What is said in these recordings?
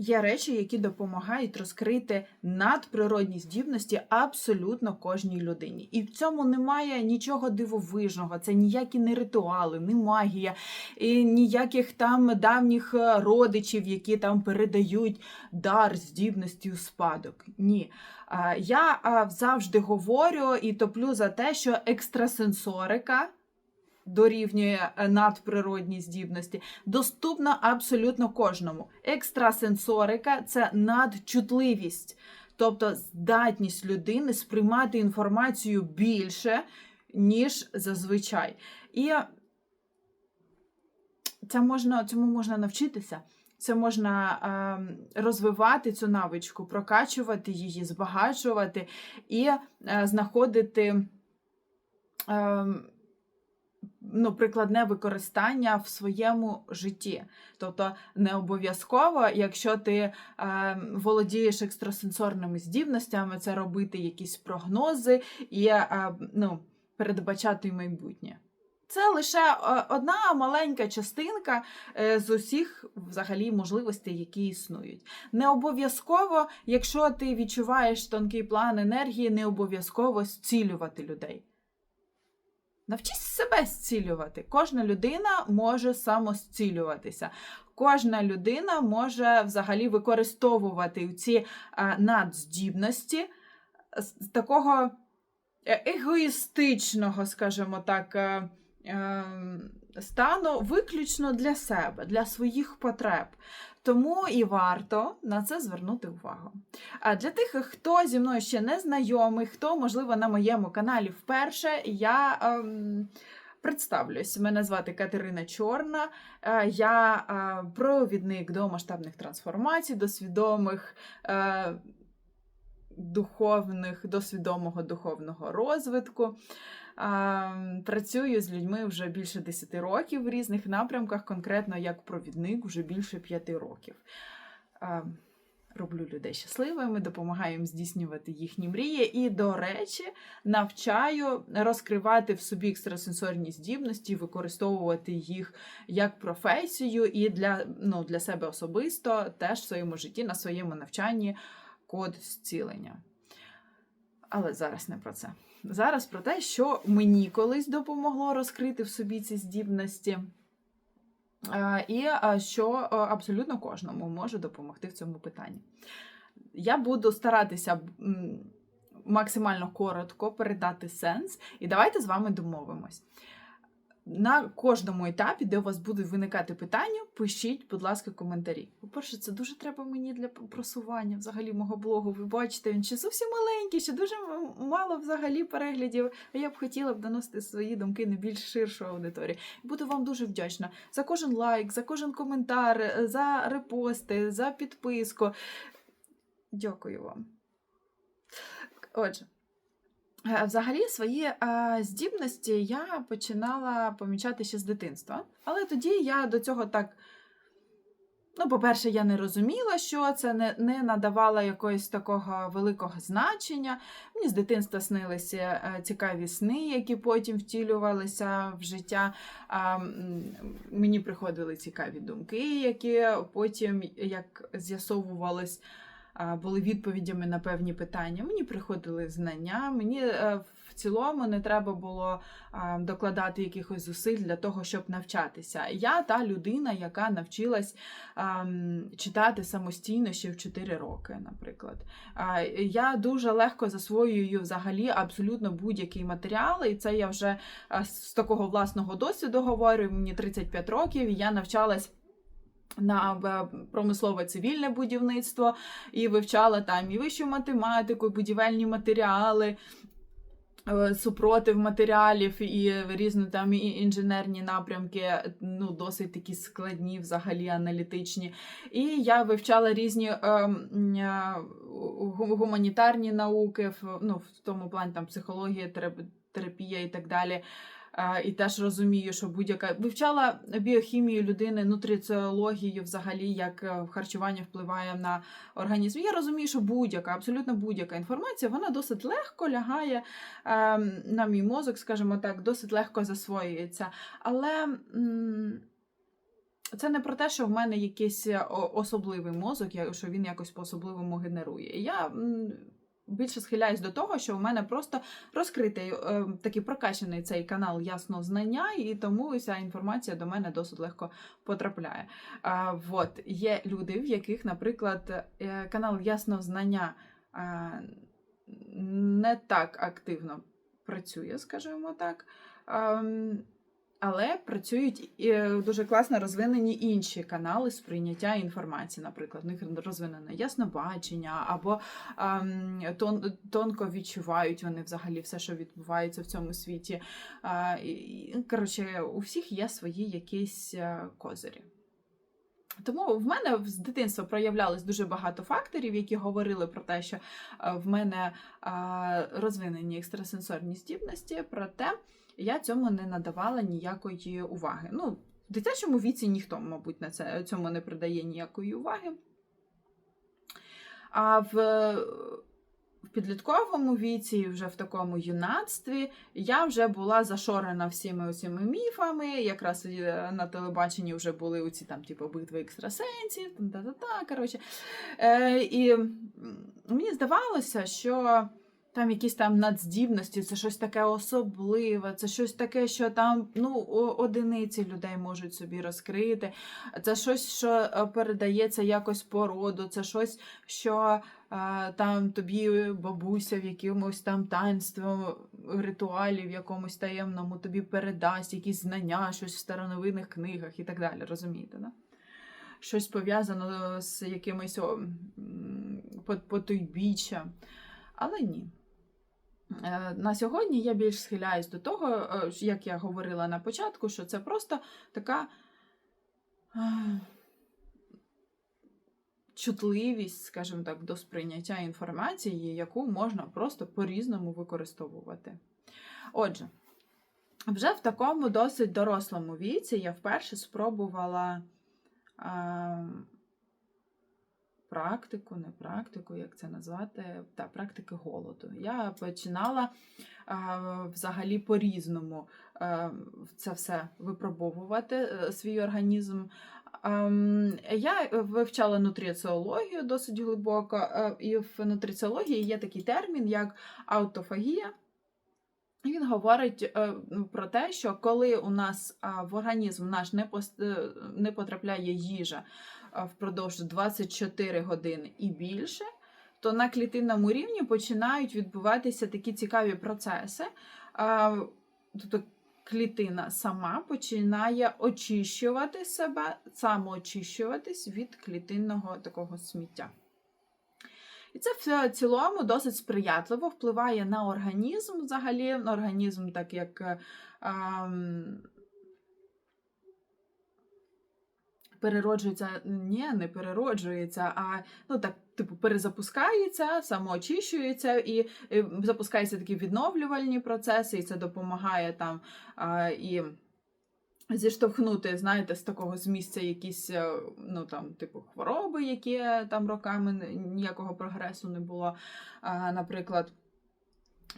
Є речі, які допомагають розкрити надприродні здібності абсолютно кожній людині. І в цьому немає нічого дивовижного. Це ніякі не ритуали, не магія, і ніяких там давніх е, родичів, які там передають дар здібності у спадок. Ні. Я завжди говорю і топлю за те, що екстрасенсорика. Дорівнює е, надприродні здібності, доступна абсолютно кожному. Екстрасенсорика це надчутливість, тобто здатність людини сприймати інформацію більше, ніж зазвичай. І це можна, цьому можна навчитися. Це можна е, розвивати цю навичку, прокачувати її, збагачувати і е, знаходити. Е, ну, прикладне використання в своєму житті. Тобто не обов'язково, якщо ти е, володієш екстрасенсорними здібностями, це робити якісь прогнози і е, ну, передбачати майбутнє. Це лише е, одна маленька частинка е, з усіх взагалі можливостей, які існують. Не обов'язково, якщо ти відчуваєш тонкий план енергії, не обов'язково зцілювати людей. Навчись себе зцілювати. Кожна людина може самозцілюватися. Кожна людина може взагалі використовувати ці а, надздібності з такого е, егоїстичного, скажімо так, е, е, стану виключно для себе, для своїх потреб. Тому і варто на це звернути увагу. А для тих, хто зі мною ще не знайомий, хто, можливо, на моєму каналі вперше, я ем, представлюсь. Мене звати Катерина Чорна, е, я е, провідник до масштабних трансформацій, до свідомих. Е, Духовних, до свідомого духовного розвитку. Працюю з людьми вже більше 10 років в різних напрямках, конкретно як провідник вже більше 5 років. Роблю людей щасливими, допомагаю їм здійснювати їхні мрії. І, до речі, навчаю розкривати в собі екстрасенсорні здібності, використовувати їх як професію і для, ну, для себе особисто теж в своєму житті, на своєму навчанні код зцілення. Але зараз не про це. Зараз про те, що мені колись допомогло розкрити в собі ці здібності, і що абсолютно кожному може допомогти в цьому питанні. Я буду старатися максимально коротко передати сенс, і давайте з вами домовимось. На кожному етапі, де у вас будуть виникати питання, пишіть, будь ласка, коментарі. По-перше, це дуже треба мені для просування взагалі мого блогу. Ви бачите, він ще зовсім маленький, ще дуже мало взагалі переглядів. А я б хотіла б доносити свої думки на більш ширшу аудиторію. Буду вам дуже вдячна за кожен лайк, за кожен коментар, за репости, за підписку. Дякую вам. Отже. Е, взагалі, свої здібності я починала помічати ще з дитинства. Але тоді я до цього так. Ну, по-перше, я не розуміла, що це не не надавала якогось такого великого значення. Мені з дитинства снилися е, цікаві сни, які потім втілювалися в життя. А, Мені приходили цікаві думки, які потім, як з'ясовувалось, були відповідями на певні питання. Мені приходили знання, мені е, в цілому не треба було докладати якихось зусиль для того, щоб навчатися. Я та людина, яка навчилась читати самостійно ще в 4 роки, наприклад. Я дуже легко засвоюю взагалі абсолютно будь-який матеріал, і це я вже з такого власного досвіду говорю. Мені 35 років, і я навчалась на промислове цивільне будівництво і вивчала там і вищу математику, і будівельні матеріали. Е, супротив матеріалів і різні там і інженерні напрямки, ну досить такі складні, взагалі аналітичні. І я вивчала різні е, е, гуманітарні науки, ну, в тому плані там психологія, терапія і так далі. І теж розумію, що будь-яка вивчала біохімію людини, нутриціологію, взагалі, як е, харчування впливає на організм. Я розумію, що будь-яка, абсолютно будь-яка інформація, вона досить легко лягає ем, на мій мозок, скажімо так, досить легко засвоюється. Але це не про те, що в мене якийсь е, особливий мозок, що він якось по-особливому генерує. Я більше схиляюсь до того, що в мене просто розкритий е, такий прокачаний цей канал ясно знання, і тому вся інформація до мене досить легко потрапляє. А, вот, є люди, в яких, наприклад, е, канал ясно знання е, не так активно працює, скажімо так. Але працюють е, дуже класно розвинені інші канали сприйняття інформації. Наприклад, в них розвинене яснобачення, або ем, тон, тонко відчувають вони взагалі все, що відбувається в цьому світі. І, коротше, у всіх є свої якісь е, козирі. Тому в мене з дитинства проявлялось дуже багато факторів, які говорили про те, що е, в мене е, розвинені екстрасенсорні здібності, проте я цьому не надавала ніякої уваги. Ну, в дитячому віці ніхто, мабуть, на це, цьому не придає ніякої уваги. А в, в підлітковому віці, вже в такому юнацтві, я вже була зашорена всіми цими міфами. Якраз е, на телебаченні вже були оці там, типу, битви екстрасенсів, та-та-та, коротше. Е, і мені здавалося, що там якісь там надздібності, це щось таке особливе, це щось таке, що там ну, одиниці людей можуть собі розкрити. Це щось, що е, передається якось по роду, це щось, що е, там тобі бабуся в якомусь там таїнстві, ритуалі, в якомусь таємному тобі передасть якісь знання, щось в старовинних книгах і так далі. Розумієте, да? Щось пов'язано з якимось потойбіччям. Але ні. Е, На сьогодні я більш схиляюсь до того, е, як я говорила на початку, що це просто така е, чутливість, скажімо так, до сприйняття інформації, яку можна просто по-різному використовувати. Отже, вже в такому досить дорослому віці я вперше спробувала. Практику, не практику, як це назвати, та практики голоду. Я починала взагалі по-різному це все випробовувати, е, свій організм. Я вивчала нутриціологію досить глибоко, е, і в нутриціології є такий термін, як аутофагія. Він говорить е, про те, що коли у нас в організм наш не, потрапляє їжа впродовж 24 години і більше, то на клітинному рівні починають відбуватися такі цікаві процеси. Тобто клітина сама починає очищувати себе, самоочищуватись від клітинного такого сміття. І це в цілому досить сприятливо впливає на організм взагалі, на організм, так як ем, перероджується, ні, не перероджується, а ну так, типу, перезапускається, самоочищується і, запускаються такі відновлювальні процеси, і це допомагає там а, і. Зіштовхнути, знаєте, з такого з місця якісь, е, ну там, типу, хвороби, які там роками ніякого прогресу не було. А, наприклад,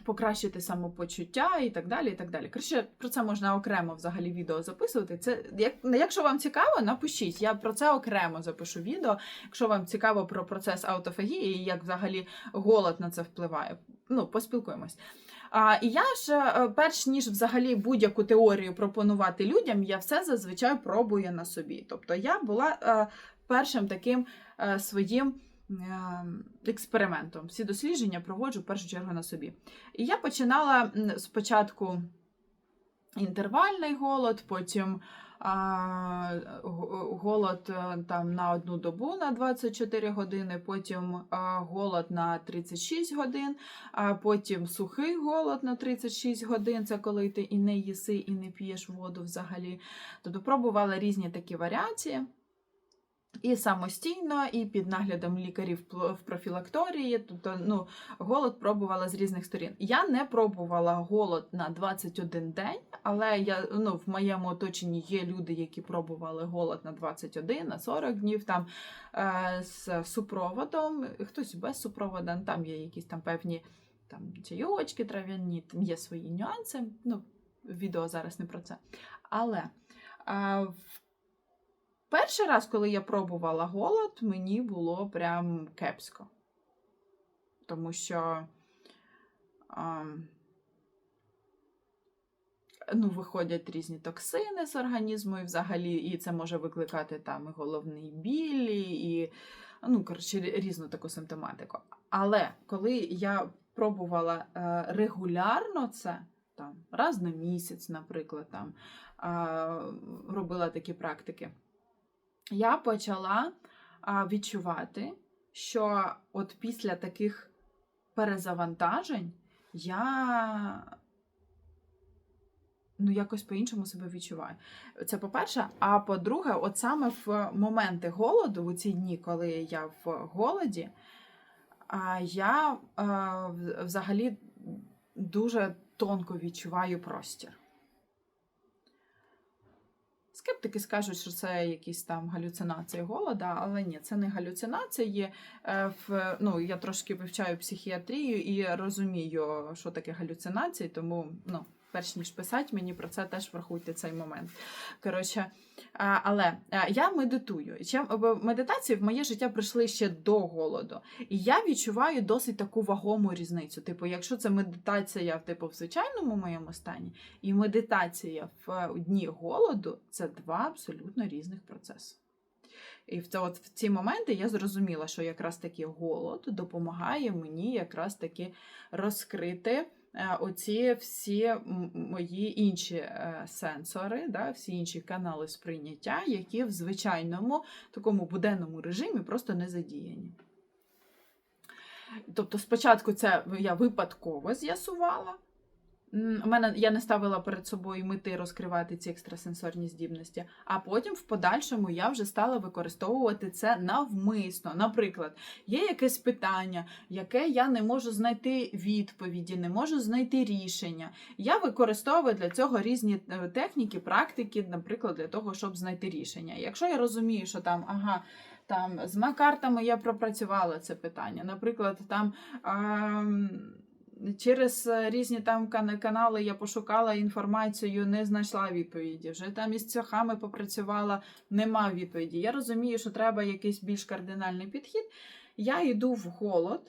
покращити самопочуття і так далі. і так далі. Коротше, про це можна окремо взагалі відео записувати. Це як, якщо вам цікаво, напишіть. Я про це окремо запишу відео. Якщо вам цікаво про процес аутофагії і як взагалі голод на це впливає. Ну, поспілкуємось. А, І я ж, е, перш ніж взагалі будь-яку теорію пропонувати людям, я все зазвичай пробую на собі. Тобто я була е, першим таким е, своїм експериментом. Всі дослідження проводжу в першу чергу на собі. І я починала спочатку інтервальний голод, потім а, голод е, там на одну добу на 24 години, потім а, голод на 36 годин, а потім сухий голод на 36 годин. Це коли ти і не їси, і не п'єш воду взагалі. Тобто пробувала різні такі варіації. І самостійно, і під наглядом лікарів в профілакторії. Тобто, ну, голод пробувала з різних сторін. Я не пробувала голод на 21 день, але я ну, в моєму оточенні є люди, які пробували голод на 21, на 40 днів там е, з супроводом, хтось без супроводу, ну, там є якісь там певні там чайочки трав'яні, там є свої нюанси. Ну, відео зараз не про це. Але е, Перший раз, коли я пробувала голод, мені було прям кепсько. Тому що а, ну, виходять різні токсини з організму, і взагалі, і це може викликати там і головний біль, і, ну, коротше, різну таку симптоматику. Але коли я пробувала е, регулярно це, там, раз на місяць, наприклад, там, робила такі практики, я почала відчувати, що от після таких перезавантажень я ну, якось по-іншому себе відчуваю. Це по-перше. А по-друге, от саме в моменти голоду, у ці дні, коли я в голоді, я взагалі дуже тонко відчуваю простір. Скептики скажуть, що це якісь там галюцинації голода, але ні, це не галюцинації. Е, В, ну, я трошки вивчаю психіатрію і розумію, що таке галюцинації, тому ну, перш ніж писати, мені про це теж врахуйте цей момент. Коротше, але я медитую. Медитації в моє життя прийшли ще до голоду. І я відчуваю досить таку вагому різницю. Типу, якщо це медитація типу, в звичайному моєму стані, і медитація в е, дні голоду це два абсолютно різних процеси. І в, от, в ці моменти я зрозуміла, що якраз таки голод допомагає мені якраз таки розкрити оці всі мої інші е, сенсори, да, всі інші канали сприйняття, які в звичайному такому буденному режимі просто не задіяні. Тобто, спочатку це я випадково з'ясувала. У мене я не ставила перед собою мети розкривати ці екстрасенсорні здібності, а потім в подальшому я вже стала використовувати це навмисно. Наприклад, є якесь питання, яке я не можу знайти відповіді, не можу знайти рішення. Я використовую для цього різні е, техніки, практики, наприклад, для того, щоб знайти рішення. Якщо я розумію, що там, ага. Там з макартами я пропрацювала це питання. Наприклад, там ам, через е, різні там канали я пошукала інформацію, не знайшла відповіді. Вже там із цехами попрацювала, нема відповіді. Я розумію, що треба якийсь більш кардинальний підхід. Я йду в голод.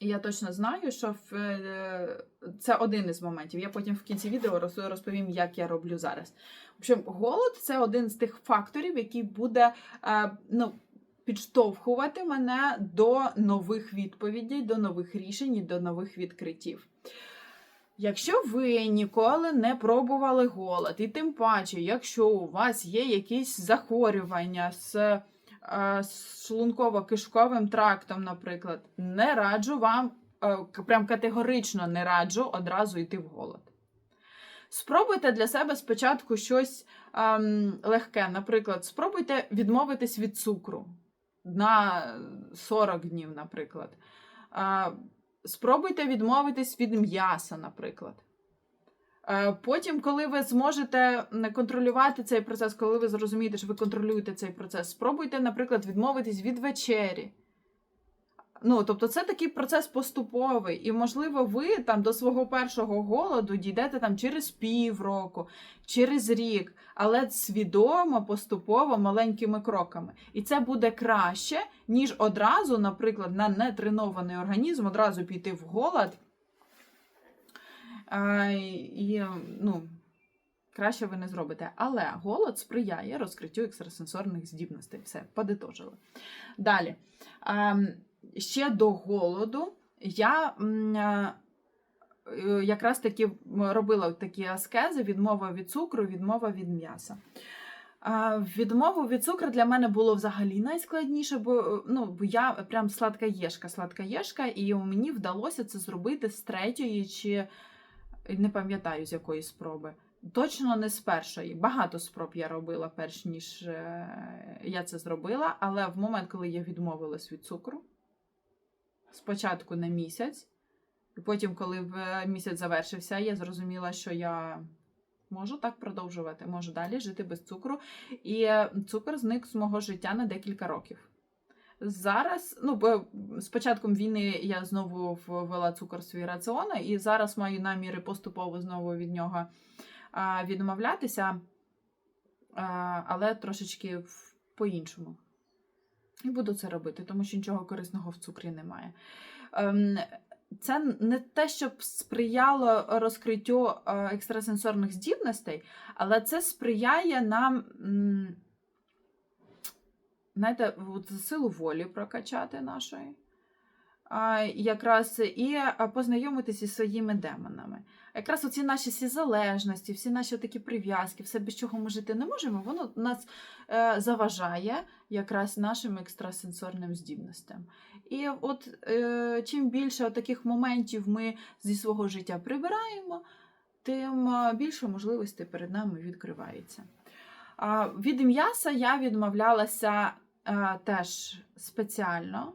Я точно знаю, що е, це один із моментів. Я потім в кінці відео розповім, як я роблю зараз. В общем, голод це один з тих факторів, який буде е, ну, підштовхувати мене до нових відповідей, до нових рішень до нових відкриттів. Якщо ви ніколи не пробували голод, і тим паче, якщо у вас є якісь захворювання з, е, шлунково-кишковим трактом, наприклад, не раджу вам, е, прям категорично не раджу одразу йти в голод. Спробуйте для себе спочатку щось ем, легке. Наприклад, спробуйте відмовитись від цукру на 40 днів, наприклад. Е, спробуйте відмовитись від м'яса, наприклад. Е, Потім, коли ви зможете контролювати цей процес, коли ви зрозумієте, що ви контролюєте цей процес, спробуйте, наприклад, відмовитись від вечері. Ну, тобто, це такий процес поступовий, і, можливо, ви там до свого першого голоду дійдете там через півроку, через рік, але свідомо, поступово, маленькими кроками. І це буде краще, ніж одразу, наприклад, на нетренований організм одразу піти в голод. А, і, ну, краще ви не зробите. Але голод сприяє розкриттю екстрасенсорних здібностей. Все, подитожили. Далі. Ще до голоду я е, е, якраз таки робила такі аскези: відмова від цукру, відмова від м'яса. Відмову від цукру для мене було взагалі найскладніше, бо, е, ну, бо я прям сладка єшка, сладка єшка, і мені вдалося це зробити з третьої чи не пам'ятаю з якої спроби. Точно не з першої. Багато спроб я робила, перш ніж я це зробила. Але в момент, коли я відмовилась від цукру, спочатку на місяць, і потім, коли в- місяць завершився, я зрозуміла, що я можу так продовжувати, можу далі жити без цукру. І е, цукор зник з мого життя на декілька років. Зараз, ну, бо з початком війни я знову ввела цукор в свій раціон, і зараз маю наміри поступово знову від нього відмовлятися. але трошечки по-іншому. І буду це робити, тому що нічого корисного в цукрі немає. Ем, Це не те, щоб сприяло розкриттю е, екстрасенсорних здібностей, але це сприяє нам, знаєте, силу волі прокачати нашої. Якраз і познайомитися зі своїми демонами. Якраз оці наші всі залежності, всі наші такі прив'язки, все без чого ми жити не можемо, воно нас е, заважає якраз нашим екстрасенсорним здібностям. І от е, чим більше таких моментів ми зі свого життя прибираємо, тим е, більше можливостей перед нами відкривається. Від м'яса я відмовлялася теж спеціально.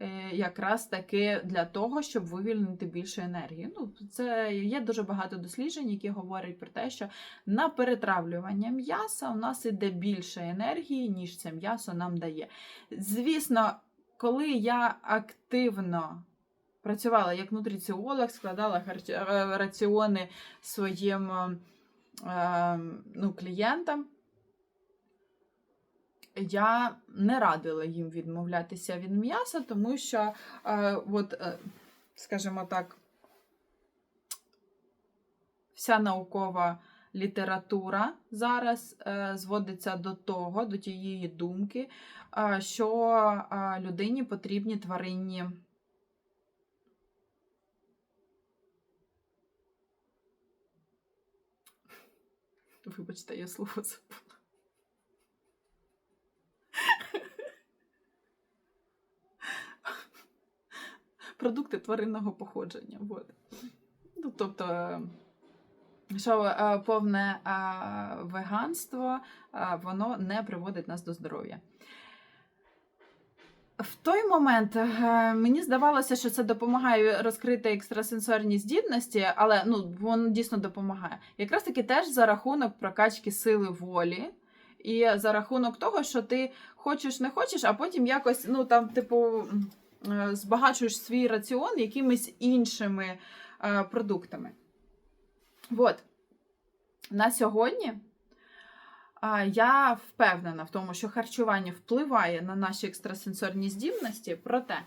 Е, Якраз таки для того, щоб вивільнити більше енергії. Ну, це є дуже багато досліджень, які говорять про те, що на перетравлювання м'яса у нас іде більше енергії, ніж це м'ясо нам дає. Звісно, коли я активно працювала як нутриціолог, складала е, раціони своїм е, е, ну, клієнтам, я не радила їм відмовлятися від м'яса, тому що, е, от, е, скажімо так, вся наукова література зараз е, зводиться до того, до тієї думки, що людині потрібні тваринні. Вибачте, я слово забула. Продукти тваринного походження. Вот. Ну, тобто, е, що е, повне е, веганство воно не приводить нас до здоров'я. В той момент мені здавалося, що це допомагає розкрити екстрасенсорні здібності, але ну, воно дійсно допомагає. Якраз таки теж за рахунок прокачки сили волі. І за рахунок того, що ти хочеш, не хочеш, а потім якось, ну там, типу, збагачуєш свій раціон якимись іншими е, продуктами. От. На сьогодні я впевнена в тому, що харчування впливає на наші екстрасенсорні здібності, проте,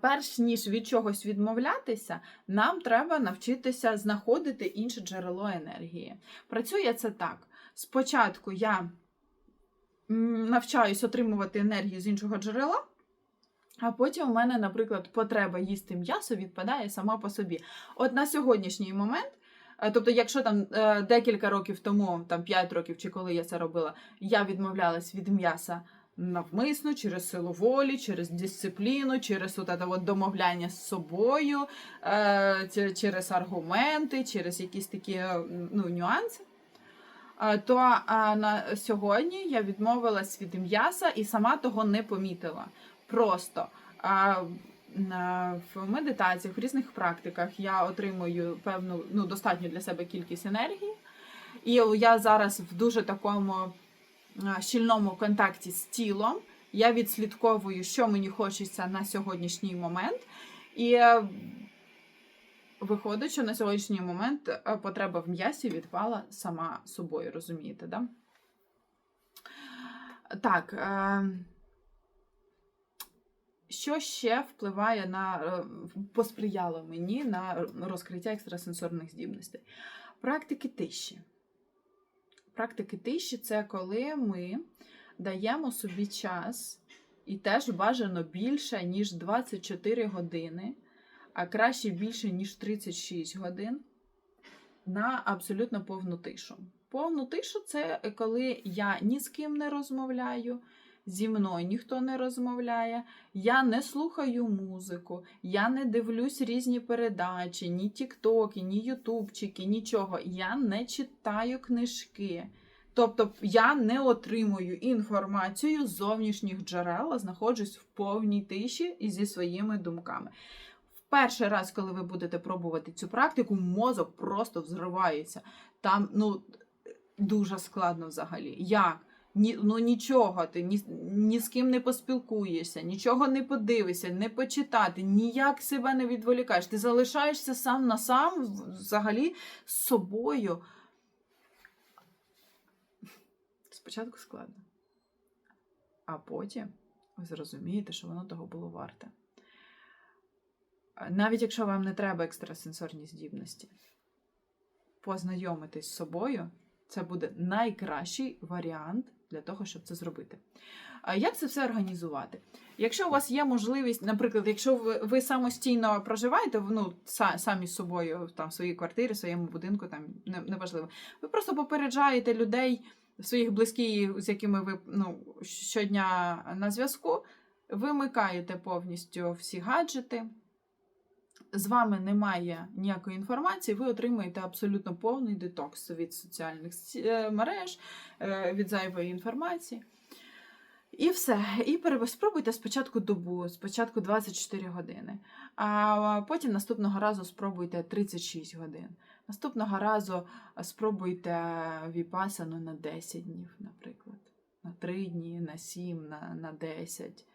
перш ніж від чогось відмовлятися, нам треба навчитися знаходити інше джерело енергії. Працює це так. Спочатку я навчаюсь отримувати енергію з іншого джерела. А потім у мене, наприклад, потреба їсти м'ясо відпадає сама по собі. От на сьогоднішній момент, е, тобто, якщо там е, декілька років тому, там 5 років чи коли я це робила, я відмовлялась від м'яса навмисно, через силу волі, через дисципліну, через от от домовляння з собою, е, через аргументи, через якісь такі ну, нюанси. То на сьогодні я відмовилась від м'яса і сама того не помітила. Просто в медитаціях, в різних практиках я отримую певну ну, достатню для себе кількість енергії. І я зараз в дуже такому щільному контакті з тілом. Я відслідковую, що мені хочеться на сьогоднішній момент. І е, виходить, що на сьогоднішній момент е, потреба в м'ясі відпала сама собою, розумієте, да? Так. Е... Що ще впливає на е, посприяло мені на розкриття екстрасенсорних здібностей? Практики тиші. Практики тиші це коли ми даємо собі час, і теж бажано більше, ніж 24 години, а краще більше, ніж 36 годин на абсолютно повну тишу. Повну тишу це коли я ні з ким не розмовляю, зі мною ніхто не розмовляє, я не слухаю музику, я не дивлюсь різні передачі, ні тіктоки, ні ютубчики, нічого. Я не читаю книжки. Тобто я не отримую інформацію з зовнішніх джерел, а знаходжусь в повній тиші і зі своїми думками. В перший раз, коли ви будете пробувати цю практику, мозок просто взривається. Там ну, дуже складно взагалі. Як? Ні, ну нічого, ти ні, ні з ким не поспілкуєшся, нічого не подивишся, не почитати, ніяк себе не відволікаєш. Ти залишаєшся сам на сам взагалі з собою. Спочатку складно, а потім ви зрозумієте, що воно того було варте. Навіть якщо вам не треба екстрасенсорні здібності, познайомитись з собою це буде найкращий варіант для того, щоб це зробити. Як це все організувати? Якщо у вас є можливість, наприклад, якщо ви, ви самостійно проживаєте, ну, са- самі з собою там, в своїй квартирі, в своєму будинку, там не- неважливо, ви просто попереджаєте людей, своїх близьких, з якими ви ну, щодня на зв'язку, вимикаєте повністю всі гаджети. З вами немає ніякої інформації, ви отримуєте абсолютно повний детокс від соціальних е, мереж, е, від зайвої інформації. І все. І спробуйте спочатку добу, спочатку 24 години, а потім наступного разу спробуйте 36 годин. Наступного разу спробуйте віпасану на 10 днів, наприклад, на 3 дні, на 7, на, на 10.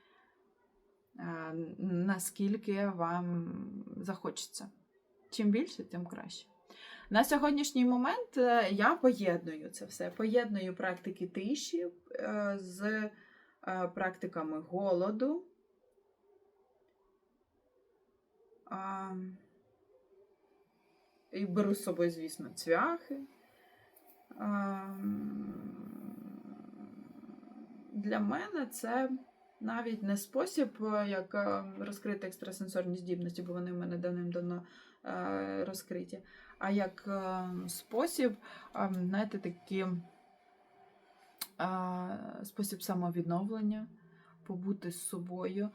Наскільки вам захочеться. Чим більше, тим краще. На сьогоднішній момент е, я поєдную це все. Поєдную практики тиші е, з е, практиками голоду. І беру з собою, звісно, цвяхи. Для мене це навіть не спосіб, е, як е, розкрити екстрасенсорні здібності, бо вони в мене давним-давно е, розкриті, а як спосіб, знаєте, такі спосіб самовідновлення, побути з собою,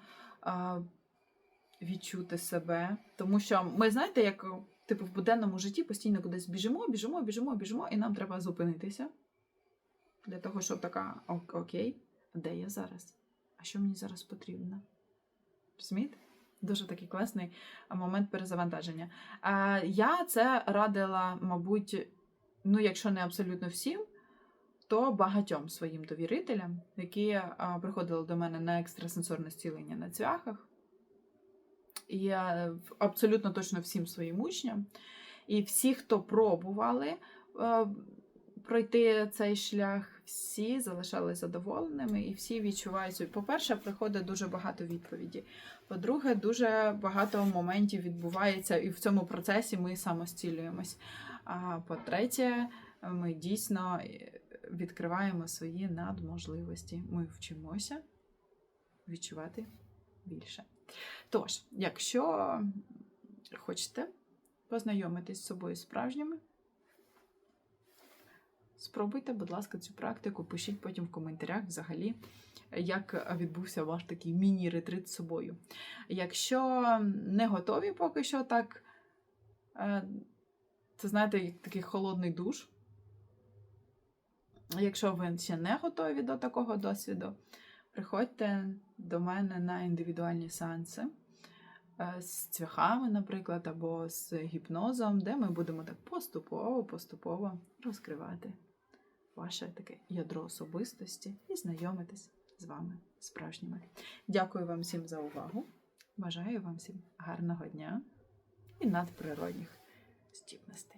відчути себе. Тому що ми, знаєте, як типу, в буденному житті постійно кудись біжимо, біжимо, біжимо, біжимо, і нам треба зупинитися. Для того, щоб така «Ок- окей, де я зараз? А що мені зараз потрібно? Розумієте? Дуже такий класний момент перезавантаження. Я це радила, мабуть, ну, якщо не абсолютно всім, то багатьом своїм довірителям, які приходили до мене на екстрасенсорне зцілення на цвяхах. І я абсолютно точно всім своїм учням. І всі, хто пробували е, пройти цей шлях, всі залишались задоволеними і всі відчувають. По-перше, приходить дуже багато відповідей. По-друге, дуже багато моментів відбувається, і в цьому процесі ми самостілюємось. А по-третє, ми дійсно е, відкриваємо свої надможливості. Ми вчимося відчувати більше. Тож, якщо хочете познайомитись з собою справжніми, спробуйте, будь ласка, цю практику. Пишіть потім в коментарях взагалі, як відбувся ваш такий міні-ретрит з собою. Якщо не готові поки що, так е, це знаєте, такий холодний душ. Якщо ви ще не готові до такого досвіду, приходьте до мене на індивідуальні сеанси е, з цвяхами, наприклад, або з гіпнозом, де ми будемо так поступово-поступово розкривати ваше таке ядро особистості і знайомитись з вами справжніми. Дякую вам всім за увагу. Бажаю вам всім гарного дня і надприродних здібностей.